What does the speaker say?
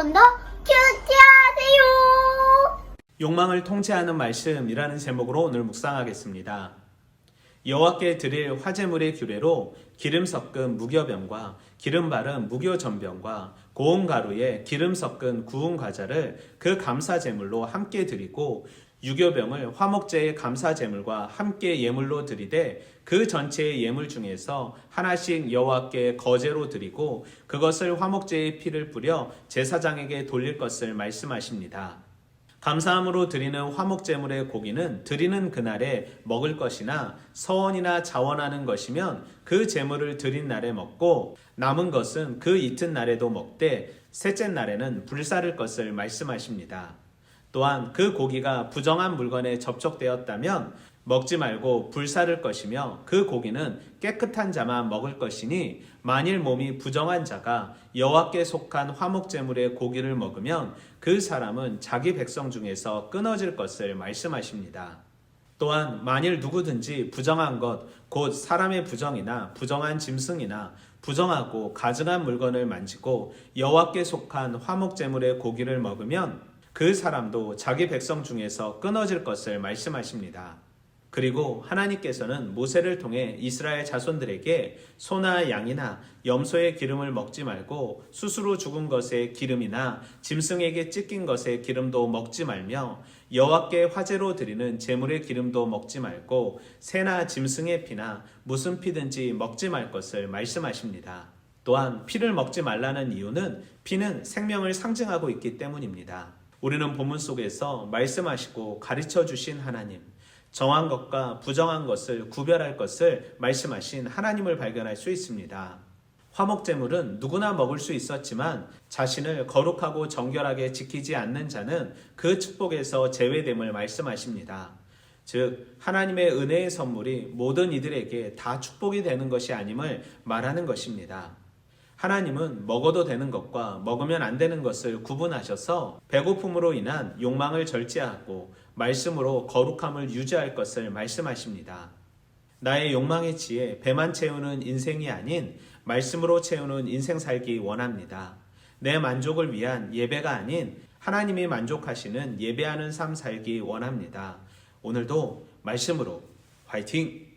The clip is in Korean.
여러분도 큐티하세요. 욕망을 통제하는 말씀이라는 제목으로 오늘 묵상하겠습니다. 여호와께 드릴 화제물의 규례로 기름 섞은 무교병과 기름 바른 무교 전병과 고운 가루에 기름 섞은 구운 과자를 그 감사 제물로 함께 드리고 유교병을 화목제의 감사 제물과 함께 예물로 드리되 그 전체의 예물 중에서 하나씩 여호와께 거제로 드리고 그것을 화목제의 피를 뿌려 제사장에게 돌릴 것을 말씀하십니다. 감사함으로 드리는 화목제물의 고기는 드리는 그날에 먹을 것이나 서원이나 자원하는 것이면 그 제물을 드린 날에 먹고 남은 것은 그 이튿날에도 먹되 셋째 날에는 불사를 것을 말씀하십니다. 또한 그 고기가 부정한 물건에 접촉되었다면 먹지 말고 불사를 것이며 그 고기는 깨끗한 자만 먹을 것이니 만일 몸이 부정한 자가 여호와께 속한 화목제물의 고기를 먹으면 그 사람은 자기 백성 중에서 끊어질 것을 말씀하십니다. 또한 만일 누구든지 부정한 것, 곧 사람의 부정이나 부정한 짐승이나 부정하고 가증한 물건을 만지고 여호와께 속한 화목제물의 고기를 먹으면 그 사람도 자기 백성 중에서 끊어질 것을 말씀하십니다. 그리고 하나님께서는 모세를 통해 이스라엘 자손들에게 소나 양이나 염소의 기름을 먹지 말고 스스로 죽은 것의 기름이나 짐승에게 찢긴 것의 기름도 먹지 말며 여호와께 화제로 드리는 제물의 기름도 먹지 말고 새나 짐승의 피나 무슨 피든지 먹지 말 것을 말씀하십니다. 또한 피를 먹지 말라는 이유는 피는 생명을 상징하고 있기 때문입니다. 우리는 본문 속에서 말씀하시고 가르쳐 주신 하나님, 정한 것과 부정한 것을 구별할 것을 말씀하신 하나님을 발견할 수 있습니다. 화목제물은 누구나 먹을 수 있었지만 자신을 거룩하고 정결하게 지키지 않는 자는 그 축복에서 제외됨을 말씀하십니다. 즉, 하나님의 은혜의 선물이 모든 이들에게 다 축복이 되는 것이 아님을 말하는 것입니다. 하나님은 먹어도 되는 것과 먹으면 안 되는 것을 구분하셔서 배고픔으로 인한 욕망을 절제하고 말씀으로 거룩함을 유지할 것을 말씀하십니다. 나의 욕망의 지혜, 배만 채우는 인생이 아닌 말씀으로 채우는 인생 살기 원합니다. 내 만족을 위한 예배가 아닌 하나님이 만족하시는 예배하는 삶 살기 원합니다. 오늘도 말씀으로 화이팅!